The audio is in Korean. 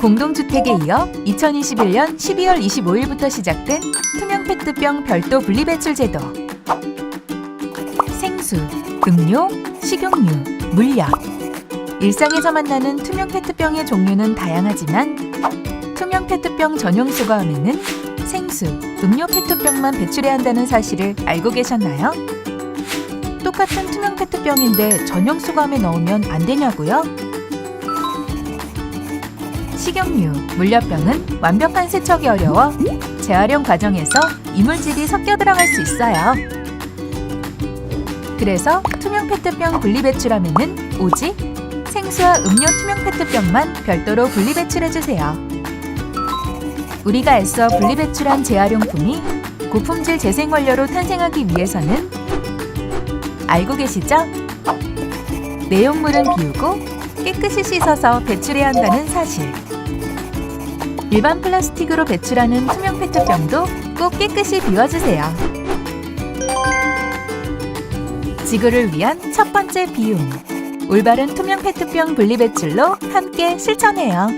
공동주택에 이어 2021년 12월 25일부터 시작된 투명 페트병 별도 분리배출 제도. 생수, 음료, 식용유, 물약. 일상에서 만나는 투명 페트병의 종류는 다양하지만 투명 페트병 전용 수거함에는 생수, 음료 페트병만 배출해야 한다는 사실을 알고 계셨나요? 똑같은 투명 페트병인데 전용 수거함에 넣으면 안 되냐고요? 식용유, 물엿병은 완벽한 세척이 어려워 재활용 과정에서 이물질이 섞여 들어갈 수 있어요. 그래서 투명 페트병 분리 배출함에는 오직 생수와 음료 투명 페트병만 별도로 분리 배출해 주세요. 우리가 애써 분리 배출한 재활용품이 고품질 재생 원료로 탄생하기 위해서는 알고 계시죠? 내용물은 비우고 깨끗이 씻어서 배출해야 한다는 사실. 일반 플라스틱으로 배출하는 투명 페트병도 꼭 깨끗이 비워주세요. 지구를 위한 첫 번째 비움. 올바른 투명 페트병 분리 배출로 함께 실천해요.